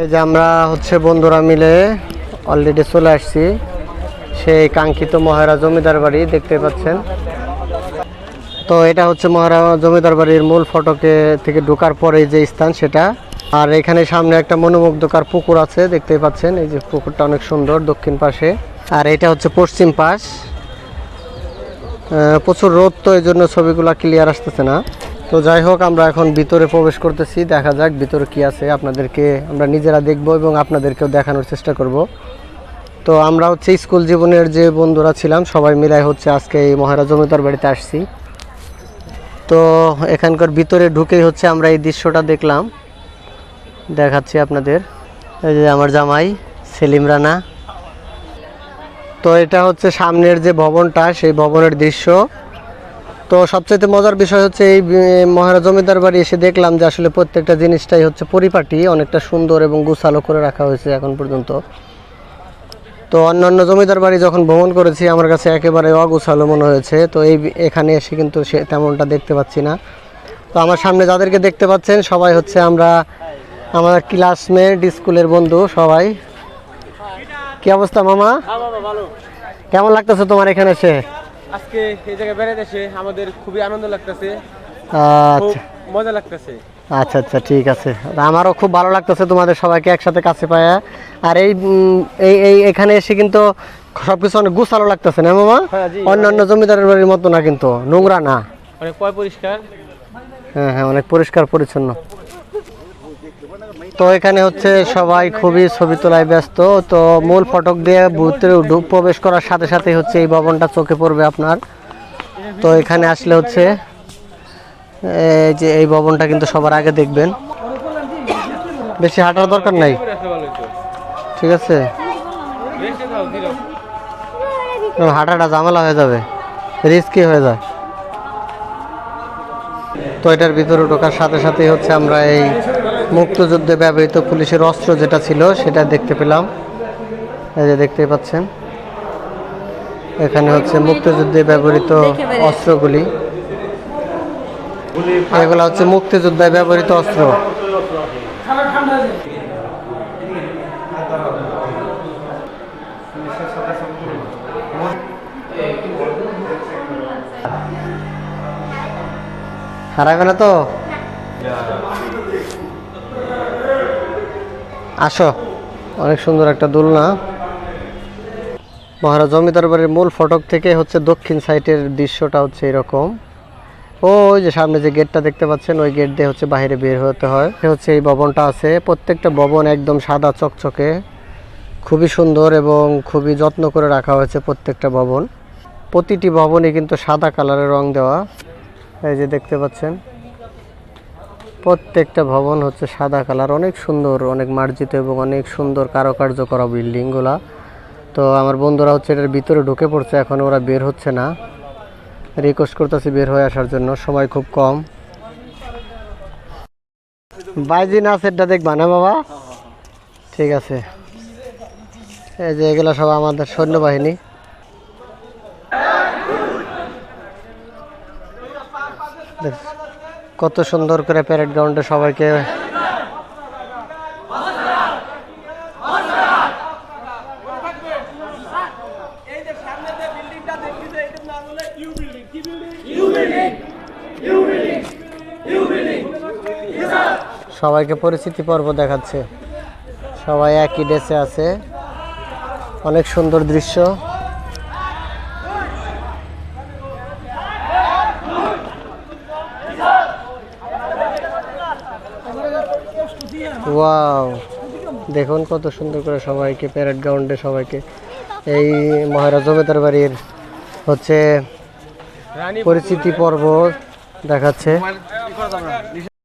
এই যে আমরা হচ্ছে বন্ধুরা মিলে অলরেডি চলে আসছি। সেই কাঙ্ক্ষিত মহারা জমিদার বাড়ি, দেখতে পাচ্ছেন। তো এটা হচ্ছে মহারা জমিদার বাড়ির মূল ফটকে থেকে ঢোকার পরে যে স্থান সেটা। আর এখানে সামনে একটা মনোমুগ্ধকার পুকুর আছে, দেখতে পাচ্ছেন। এই যে পুকুরটা অনেক সুন্দর দক্ষিণ পাশে। আর এটা হচ্ছে পশ্চিম পাশ। প্রচুর রোদ তো এই জন্য ছবিগুলো ক্লিয়ার আসতেছে না। তো যাই হোক, আমরা এখন ভিতরে প্রবেশ করতেছি। দেখা যাক ভিতরে কি আছে। আপনাদেরকে আমরা নিজেরা দেখব এবং আপনাদেরকেও দেখানোর চেষ্টা করব। তো আমরা হচ্ছে স্কুল জীবনের যে বন্ধুরা ছিলাম, সবাই মিলাই হচ্ছে আজকে এই মহারাজ জমিদার বাড়িতে আসছি। তো এখানকার ভিতরে ঢুকেই হচ্ছে আমরা এই দৃশ্যটা দেখলাম। দেখাচ্ছি আপনাদের। এই যে আমার জামাই, সেলিম রানা। তো এটা হচ্ছে সামনের যে ভবনটা, সেই ভবনের দৃশ্য। তো সবচেয়ে মজার বিষয় হচ্ছে এই মহারাজ জমিদার বাড়ি এসে দেখলাম যে আসলে প্রত্যেকটা জিনিসটাই হচ্ছে পরিপাটি অনেকটা সুন্দর এবং গুছালো করে রাখা হয়েছে এখন পর্যন্ত। তো অন্যান্য জমিদার বাড়ি যখন ভ্রমণ করেছি আমার কাছে একেবারে অগুছালো মনে হয়েছে। তো এই এখানে এসে কিন্তু সে তেমনটা দেখতে পাচ্ছি না। তো আমার সামনে যাদেরকে দেখতে পাচ্ছেন সবাই হচ্ছে আমরা আমার ক্লাসমেট স্কুলের বন্ধু সবাই। কি অবস্থা মামা? হ্যাঁ কেমন লাগতেছে তোমার এখানে এসে? আজকে এই জায়গায় বেড়াতে এসে আমাদের খুবই আনন্দ লাগতেছে। আচ্ছা। মজা লাগতেছে। আচ্ছা আচ্ছা ঠিক আছে। আমারও খুব ভালো লাগতেছে তোমাদের সবাইকে একসাথে কাছে পায়া। আর এই এই এখানে এসে কিন্তু সবকিছু অনেক গুছালো লাগতেছে না মামা? হ্যাঁ। অন্যান্য জমিদারের বাড়ির মতো না কিন্তু নোংরা না। অনেক পরিষ্কার। হ্যাঁ হ্যাঁ অনেক পরিষ্কার পরিচ্ছন্ন। তো এখানে হচ্ছে সবাই খুবই ছবি তোলায় ব্যস্ত। তো মূল ফটক দিয়ে ভিতরে প্রবেশ করার সাথে সাথে হচ্ছে এই ভবনটা চোখে পড়বে আপনার। তো এখানে আসলে হচ্ছে যে এই ভবনটা কিন্তু সবার আগে দেখবেন। বেশি হাঁটার দরকার নাই? ঠিক আছে? হাঁটাটা ঝামেলা হয়ে যাবে রিস্কি হয়ে যায়। তো এটার ভিতরে ঢোকার সাথে সাথেই হচ্ছে আমরা এই মুক্তযুদ্ধে ব্যবহৃত পুলিশের অস্ত্র যেটা ছিল, সেটা দেখতে পেলাম। এই যে দেখতেই পাচ্ছেন। এখানে হচ্ছে মুক্তিযুদ্ধে ব্যবহৃত অস্ত্রগুলি। এগুলো হচ্ছে মুক্তিযুদ্ধে ব্যবহৃত অস্ত্র। হারাবে না তো? আসো। অনেক সুন্দর একটা দোলনা। মহারাজ জমিদার বাড়ির মূল ফটক থেকে হচ্ছে দক্ষিণ সাইডের দৃশ্যটা হচ্ছে এরকম। ও, ওই যে সামনে যে গেটটা দেখতে পাচ্ছেন, ওই গেট দিয়ে হচ্ছে বাইরে বের হতে হয়। হচ্ছে এই ভবনটা আছে। প্রত্যেকটা ভবন একদম সাদা চকচকে। খুবই সুন্দর এবং খুবই যত্ন করে রাখা হয়েছে প্রত্যেকটা ভবন। প্রতিটি ভবনে কিন্তু সাদা কালারের রং দেওয়া। এই যে দেখতে পাচ্ছেন। প্রত্যেকটা ভবন হচ্ছে সাদা কালার অনেক সুন্দর অনেক মার্জিত এবং অনেক সুন্দর কারুকার্য করা বিল্ডিংগুলা। তো আমার বন্ধুরা হচ্ছে এটার ভিতরে ঢুকে পড়ছে এখন ওরা বের হচ্ছে না। রিকোয়েস্ট করতেছি বের হয়ে আসার জন্য সময় খুব কম। বাইজি না সেটটা দেখবা না বাবা? ঠিক আছে। এই যে এগুলো সব আমাদের সৈন্যবাহিনী। দেখ, কত সুন্দর করে প্যারেড গ্রাউন্ডে সবাইকে সবাইকে পরিচিতি পর্ব দেখাচ্ছে। সবাই একই ড্রেসে আছে। অনেক সুন্দর দৃশ্য। ওয়াও দেখুন কত সুন্দর করে সবাইকে প্যারেড গ্রাউন্ডে সবাইকে। এই মহারাজ জমিদার বাড়ির হচ্ছে পরিচিতি পর্ব দেখাচ্ছে।